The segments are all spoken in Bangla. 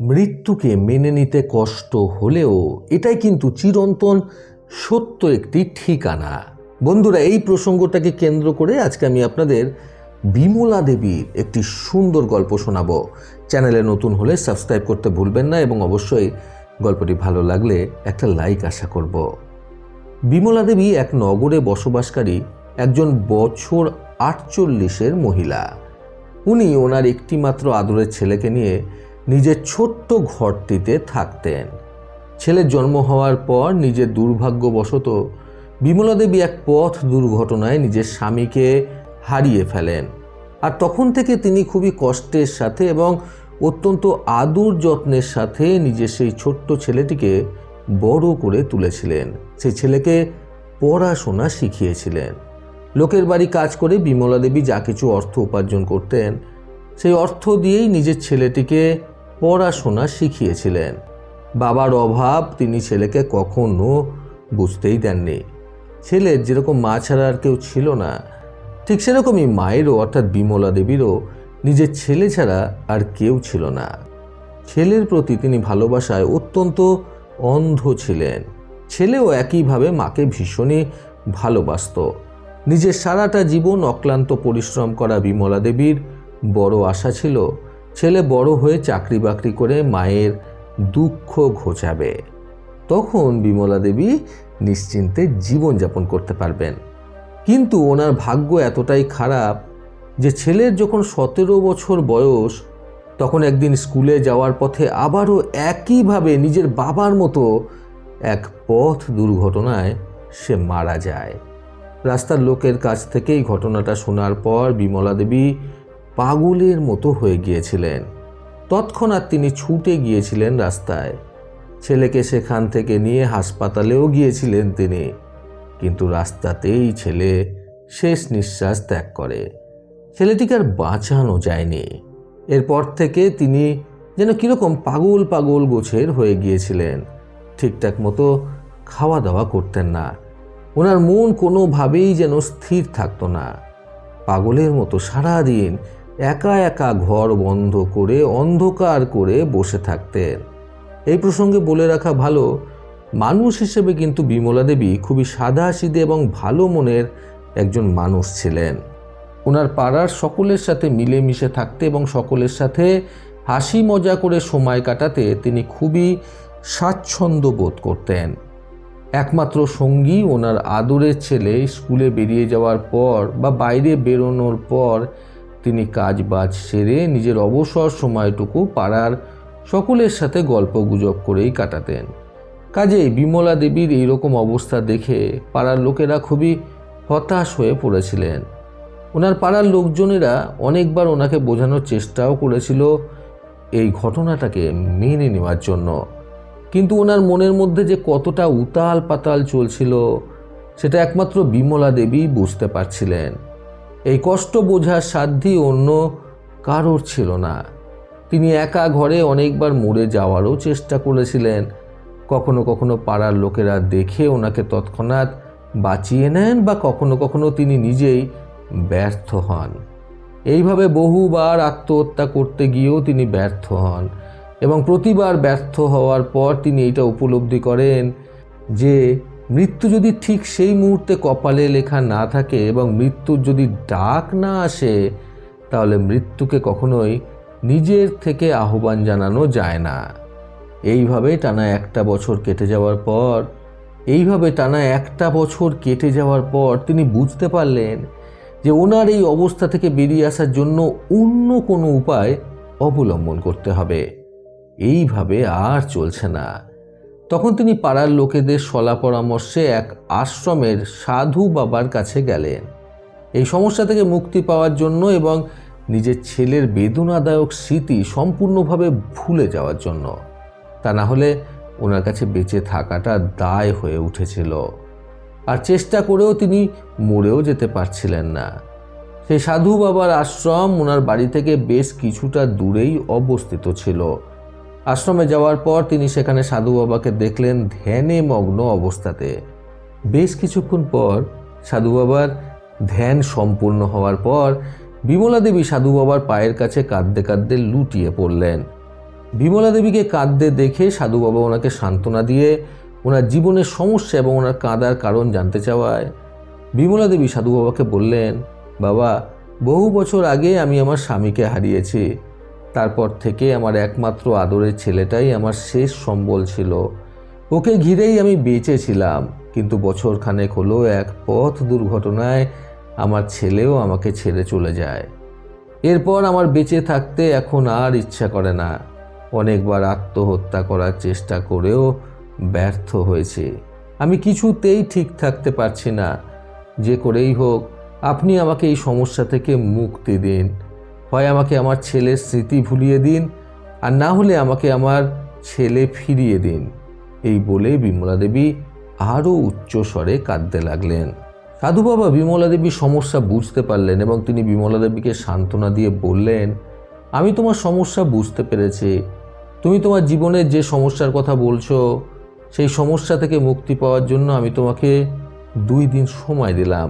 মৃত্যুকে মেনে নিতে কষ্ট হলেও এটাই কিন্তু চিরন্তন সত্য একটি ঠিকানা। বন্ধুরা, এই প্রসঙ্গটাকে কেন্দ্র করে আজকে আমি আপনাদের বিমলা দেবীর একটি সুন্দর গল্প শোনাবো। চ্যানেলে নতুন হলে সাবস্ক্রাইব করতে ভুলবেন না এবং অবশ্যই গল্পটি ভালো লাগলে একটা লাইক আশা করব। বিমলা দেবী এক নগরে বসবাসকারী একজন বছর আটচল্লিশের মহিলা। উনি ওনার একটিমাত্র আদরের ছেলেকে নিয়ে নিজের ছোট্ট ঘরটিতে থাকতেন। ছেলের জন্ম হওয়ার পর নিজের দুর্ভাগ্যবশত বিমলা দেবী এক পথ দুর্ঘটনায় নিজের স্বামীকে হারিয়ে ফেলেন। আর তখন থেকে তিনি খুবই কষ্টের সাথে এবং অত্যন্ত আদর যত্নের সাথে নিজের সেই ছোট্ট ছেলেটিকে বড় করে তুলেছিলেন। সেই ছেলেকে পড়াশোনা শিখিয়েছিলেন। লোকের বাড়ি কাজ করে বিমলা দেবী যা কিছু অর্থ উপার্জন করতেন, সেই অর্থ দিয়েই নিজের ছেলেটিকে পড়াশোনা শিখিয়েছিলেন। বাবার অভাব তিনি ছেলেকে কখনো বুঝতেই দেননি। ছেলের যেরকম মা ছাড়া আর কেউ ছিল না, ঠিক সেরকমই মায়েরও, অর্থাৎ বিমলা দেবীরও নিজের ছেলে ছাড়া আর কেউ ছিল না। ছেলের প্রতি তিনি ভালোবাসায় অত্যন্ত অন্ধ ছিলেন। ছেলেও একইভাবে মাকে ভীষণই ভালোবাসত। নিজের সারাটা জীবন অক্লান্ত পরিশ্রম করা বিমলা দেবীর বড় আশা ছিল ছেলে বড় হয়ে চাকরি বাকরি করে মায়ের দুঃখ ঘোচাবে। তখন বিমলা দেবী নিশ্চিন্তে জীবনযাপন করতে পারবেন। কিন্তু ওনার ভাগ্য এতটাই খারাপ যে ছেলের যখন সতেরো বছর বয়স, তখন একদিন স্কুলে যাওয়ার পথে আবারও একইভাবে নিজের বাবার মতো এক পথ দুর্ঘটনায় সে মারা যায়। রাস্তার লোকের কাছ থেকেই ঘটনাটা শোনার পর বিমলা দেবী পাগলের মতো হয়ে গিয়েছিলেন। তৎক্ষণাৎ তিনি ছুটে গিয়েছিলেন রাস্তায়। ছেলেকে সেখান থেকে নিয়ে হাসপাতালেও গিয়েছিলেন তিনি। কিন্তু রাস্তাতেই ছেলে শেষ নিঃশ্বাস ত্যাগ করে। ছেলেটিকে আর বাঁচানো যায়নি। এরপর থেকে তিনি যেন কীরকম পাগল পাগল গোছের হয়ে গিয়েছিলেন। ঠিকঠাক মতো খাওয়া দাওয়া করতেন না। ওনার মন কোনোভাবেই যেন স্থির থাকতো না। পাগলের মতো সারাদিন একা একা ঘর বন্ধ করে, অন্ধকার করে বসে থাকতেন। এই প্রসঙ্গে বলে রাখা ভালো, মানুষ হিসেবে কিন্তু বিমলা দেবী খুবই সাদা সিধে এবং ভালো মনের একজন মানুষ ছিলেন। ওনার পাড়ার সকলের সাথে মিলেমিশে থাকতে এবং সকলের সাথে হাসি মজা করে সময় কাটাতে তিনি খুবই স্বাচ্ছন্দ্য বোধ করতেন। একমাত্র সঙ্গী ওনার আদরের ছেলে স্কুলে বেরিয়ে যাওয়ার পর বা বাইরে বেরোনোর পর তিনি কাজ বাজ সেরে নিজের অবসর সময়টুকু পাড়ার সকলের সাথে গল্প গুজব করেই কাটাতেন। কাজেই বিমলা দেবীর এইরকম অবস্থা দেখে পাড়ার লোকেরা খুবই হতাশ হয়ে পড়েছিলেন। ওনার পাড়ার লোকজনেরা অনেকবার ওনাকে বোঝানোর চেষ্টাও করেছিল এই ঘটনাটাকে মেনে নেওয়ার জন্য। কিন্তু ওনার মনের মধ্যে যে কতটা উতাল পাতাল চলছিল, সেটা একমাত্র বিমলা দেবী বুঝতে পারছিলেন। এই কষ্ট বোঝার সাধ্যই অন্য কারোর ছিল না। তিনি একা ঘরে অনেকবার মরে যাওয়ারও চেষ্টা করেছিলেন। কখনো কখনো পাড়ার লোকেরা দেখে ওনাকে তৎক্ষণাৎ বাঁচিয়ে নেন বা কখনো কখনো তিনি নিজেই ব্যর্থ হন। এইভাবে বহুবার আত্মহত্যা করতে গিয়েও তিনি ব্যর্থ হন এবং প্রতিবার ব্যর্থ হওয়ার পর তিনি এটা উপলব্ধি করেন যে মৃত্যু যদি ঠিক সেই মুহূর্তে কপালে লেখা না থাকে এবং মৃত্যুর যদি ডাক না আসে, তাহলে মৃত্যুকে কখনোই নিজের থেকে আহ্বান জানানো যায় না। এইভাবে টানা একটা বছর কেটে যাওয়ার পর, এইভাবে টানা একটা বছর কেটে যাওয়ার পর তিনি বুঝতে পারলেন যে ওনার এই অবস্থা থেকে বেরিয়ে আসার জন্য অন্য কোনো উপায় অবলম্বন করতে হবে। এইভাবে আর চলছে না। তখন তিনি পাড়ার লোকেদের সলা পরামর্শে এক আশ্রমের সাধু বাবার কাছে গেলেন। এই সমস্যা থেকে মুক্তি পাওয়ার জন্য এবং নিজের ছেলের বেদনাদায়ক স্মৃতি সম্পূর্ণভাবে ভুলে যাওয়ার জন্য। তা না হলে ওনার কাছে বেঁচে থাকাটা দায় হয়ে উঠেছিল। আর চেষ্টা করেও তিনি মরেও যেতে পারছিলেন না। সেই সাধু বাবার আশ্রম ওনার বাড়ি থেকে বেশ কিছুটা দূরেই অবস্থিত ছিল। আশ্রমে যাওয়ার পর তিনি সেখানে সাধু বাবাকে দেখলেন ধ্যানে মগ্ন অবস্থাতে। বেশ কিছুক্ষণ পর সাধু বাবার ধ্যান সম্পূর্ণ হওয়ার পর বিমলা দেবী সাধু বাবার পায়ের কাছে কাঁদতে কাঁদতে লুটিয়ে পড়লেন। বিমলা দেবীকে কাঁদতে দেখে সাধু বাবা ওনাকে সান্ত্বনা দিয়ে ওনার জীবনের সমস্যা এবং ওনার কাঁদার কারণ জানতে চাওয়ায় বিমলা দেবী সাধু বাবাকে বললেন, বাবা, বহু বছর আগে আমি আমার স্বামীকে হারিয়েছি। তারপর থেকে আমার একমাত্র আদরের ছেলেটাই আমার শেষ সম্বল ছিল। ওকে ঘিরেই আমি বেঁচেছিলাম কিন্তু বছরখানেক হলো এক পথ দুর্ঘটনায় আমার ছেলেও আমাকে ছেড়ে চলে যায়। এরপর আমার বেঁচে থাকতে এখন আর ইচ্ছা করে না। অনেকবার আত্মহত্যা করার চেষ্টা করেও ব্যর্থ হয়েছে। আমি কিছুতেই ঠিক থাকতে পারছি না। যে করেই হোক, আপনি আমাকে এই সমস্যা থেকে মুক্তি দিন। হয় আমাকে আমার ছেলের স্মৃতি ভুলিয়ে দিন, আর না হলে আমাকে আমার ছেলে ফিরিয়ে দিন। এই বলে বিমলা দেবী আরও উচ্চ স্বরে কাঁদতে লাগলেন। সাধু বাবা বিমলা দেবীর সমস্যা বুঝতে পারলেন এবং তিনি বিমলা দেবীকে সান্ত্বনা দিয়ে বললেন, আমি তোমার সমস্যা বুঝতে পেরেছি। তুমি তোমার জীবনের যে সমস্যার কথা বলছো, সেই সমস্যা থেকে মুক্তি পাওয়ার জন্য আমি তোমাকে দুই দিন সময় দিলাম।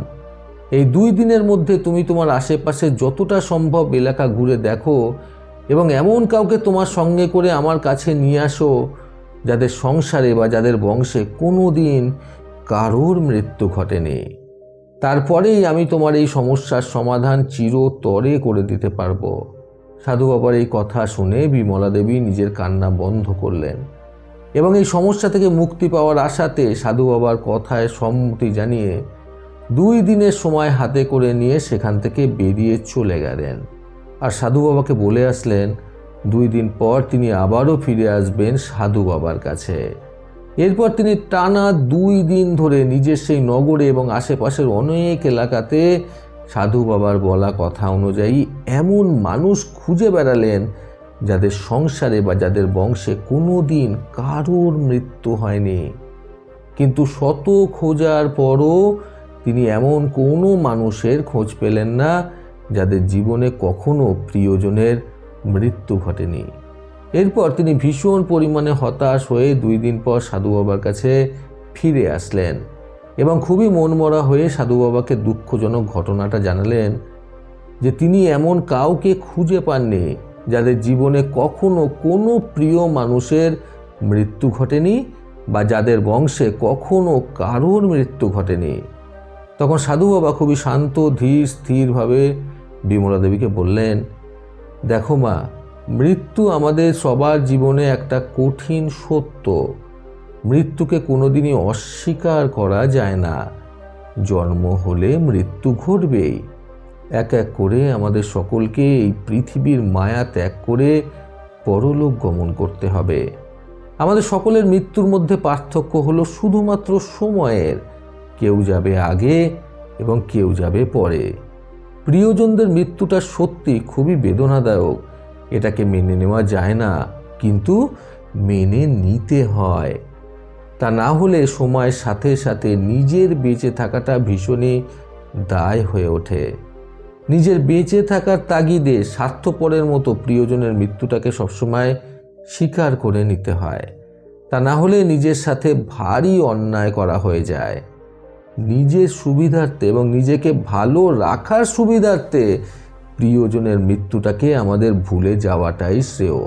এই দুই দিনের মধ্যে তুমি তোমার আশেপাশে যতটা সম্ভব এলাকা ঘুরে দেখো এবং এমন কাউকে তোমার সঙ্গে করে আমার কাছে নিয়ে আসো যাদের সংসারে বা যাদের বংশে কোনো দিন কারোর মৃত্যু ঘটেনি। তারপরেই আমি তোমার এই সমস্যার সমাধান চিরতরে করে দিতে পারব। সাধু বাবার এই কথা শুনে বিমলা দেবী নিজের কান্না বন্ধ করলেন এবং এই সমস্যা থেকে মুক্তি পাওয়ার আশাতে সাধু বাবার কথায় সম্মতি জানিয়ে দুই দিনের সময় হাতে করে নিয়ে সেখান থেকে বেরিয়ে চলে গেলেন। আর সাধু বাবাকে বলে আসলেন, দুই দিন পর তিনি আবারও ফিরে আসবেন সাধু বাবার কাছে। এরপর তিনি টানা দুই দিন ধরে নিজের সেই নগরে এবং আশেপাশের অনেক এলাকাতে সাধু বাবার বলা কথা অনুযায়ী এমন মানুষ খুঁজে বেড়ালেন যাদের সংসারে বা যাদের বংশে কোনো দিন কারোর মৃত্যু হয়নি। কিন্তু শত খোঁজার পরও তিনি এমন কোনো মানুষের খোঁজ পেলেন না যাদের জীবনে কখনো প্রিয়জনের মৃত্যু ঘটেনি। এরপর তিনি ভীষণ পরিমাণে হতাশ হয়ে দুই দিন পর সাধু বাবার কাছে ফিরে আসলেন এবং খুবই মনমরা হয়ে সাধু বাবাকে দুঃখজনক ঘটনাটা জানালেন যে তিনি এমন কাউকে খুঁজে পাননি যাদের জীবনে কখনো কোনো প্রিয় মানুষের মৃত্যু ঘটেনি বা যাদের বংশে কখনো কারোর মৃত্যু ঘটেনি। তখন সাধু বাবা খুবই শান্ত, ধীর, স্থিরভাবে বিমলা দেবীকে বললেন, দেখো মা, মৃত্যু আমাদের সবার জীবনে একটা কঠিন সত্য। মৃত্যুকে কোনোদিনই অস্বীকার করা যায় না। জন্ম হলে মৃত্যু ঘটবেই। এক এক করে আমাদের সকলকে এই পৃথিবীর মায়া ত্যাগ করে পরলোক গমন করতে হবে। আমাদের সকলের মৃত্যুর মধ্যে পার্থক্য হলো শুধুমাত্র সময়ের। কেউ যাবে আগে এবং কেউ যাবে পরে। প্রিয়জনদের মৃত্যুটা সত্যি খুবই বেদনাদায়ক। এটাকে মেনে নেওয়া যায় না, কিন্তু মেনে নিতে হয়। তা না হলে সময়ের সাথে সাথে নিজের বেঁচে থাকাটা ভীষণই দায় হয়ে ওঠে। নিজের বেঁচে থাকার তাগিদে স্বার্থপরের মতো প্রিয়জনের মৃত্যুটাকে সবসময় স্বীকার করে নিতে হয়। তা না হলে নিজের সাথে ভারী অন্যায় করা হয়ে যায়। নিজের সুবিধার্থে এবং নিজেকে ভালো রাখার সুবিধার্থে প্রিয়জনের মৃত্যুটাকে আমাদের ভুলে যাওয়াটাই শ্রেয়।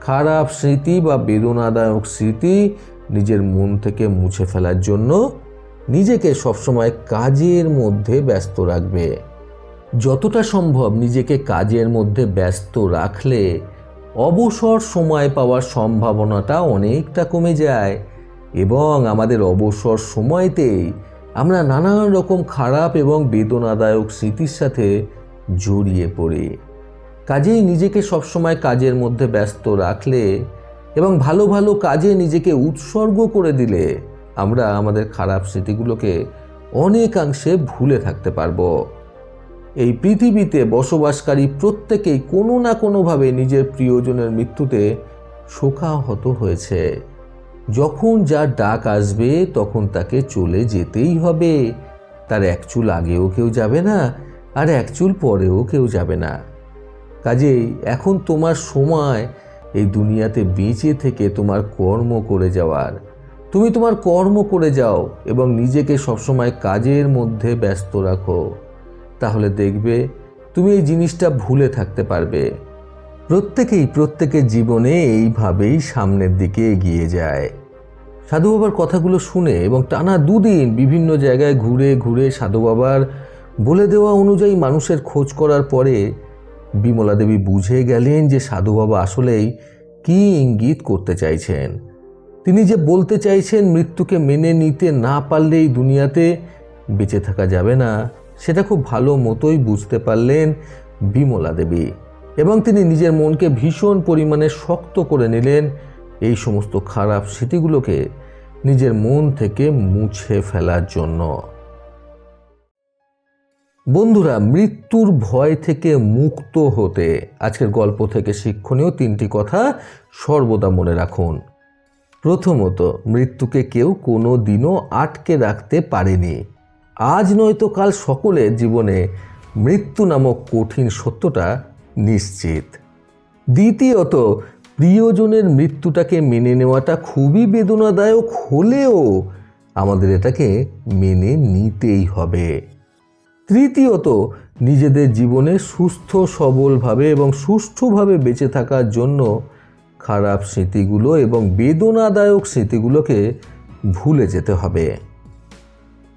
খারাপ স্মৃতি বা বেদনাদায়ক স্মৃতি নিজের মন থেকে মুছে ফেলার জন্য নিজেকে সবসময় কাজের মধ্যে ব্যস্ত রাখবে। যতটা সম্ভব নিজেকে কাজের মধ্যে ব্যস্ত রাখলে অবসর সময় পাওয়ার সম্ভাবনাটা অনেকটা কমে যায় এবং আমাদের অবসর সময়তেই আমরা নানান রকম খারাপ এবং বেদনাদায়ক স্মৃতির সাথে জড়িয়ে পড়ি। কাজেই নিজেকে সবসময় কাজের মধ্যে ব্যস্ত রাখলে এবং ভালো ভালো কাজে নিজেকে উৎসর্গ করে দিলে আমরা আমাদের খারাপ স্মৃতিগুলোকে অনেকাংশে ভুলে থাকতে পারব। এই পৃথিবীতে বসবাসকারী প্রত্যেকেই কোনো না কোনোভাবে নিজের প্রিয়জনের মৃত্যুতে শোকাহত হয়েছে। যখন যার ডাক আসবে, তখন তাকে চলে যেতেই হবে। তার এক চুল আগেও কেউ যাবে না, আর এক চুল পরেও কেউ যাবে না। কাজেই এখন তোমার সময় এই দুনিয়াতে বেঁচে থেকে তোমার কর্ম করে যাওয়ার। তুমি তোমার কর্ম করে যাও এবং নিজেকে সবসময় কাজের মধ্যে ব্যস্ত রাখো। তাহলে দেখবে তুমি এই জিনিসটা ভুলে থাকতে পারবে। প্রত্যেকেই প্রত্যেকের জীবনে এইভাবেই সামনের দিকে এগিয়ে যায়। সাধু বাবার কথাগুলো শুনে এবং টানা দুদিন বিভিন্ন জায়গায় ঘুরে ঘুরে সাধু বাবার বলে দেওয়া অনুযায়ী মানুষের খোঁজ করার পরে বিমলা দেবী বুঝে গেলেন যে সাধু বাবা আসলেই কী ইঙ্গিত করতে চাইছেন। তিনি যে বলতে চাইছেন মৃত্যুকে মেনে নিতে না পারলে এই দুনিয়াতে বেঁচে থাকা যাবে না, সেটা খুব ভালো মতোই বুঝতে পারলেন বিমলা দেবী এবং তিনি নিজের মনকে ভীষণ পরিমাণে শক্ত করে নিলেন। এই সমস্ত খারাপ স্মৃতিগুলোকে নিজের মন থেকে মুছে ফেলার জন্য। বন্ধুরা, মৃত্যুর ভয় থেকে মুক্ত হতে আজকের গল্প থেকে শিক্ষণীয় তিনটি কথা সর্বদা মনে রাখুন। প্রথমত, মৃত্যুকে কেউ কোনো দিনও আটকে রাখতে পারেনি। আজ নয়তো কাল সকলের জীবনে মৃত্যু নামক কঠিন সত্যটা নিশ্চিত। দ্বিতীয়ত, প্রিয়জনের মৃত্যুটাকে মেনে নেওয়াটা খুবই বেদনাদায়ক হলেও আমাদের এটাকে মেনে নিতেই হবে। তৃতীয়ত, নিজেদের জীবনে সুস্থ, সবলভাবে এবং সুষ্ঠুভাবে বেঁচে থাকার জন্য খারাপ স্মৃতিগুলো এবং বেদনাদায়ক স্মৃতিগুলোকে ভুলে যেতে হবে।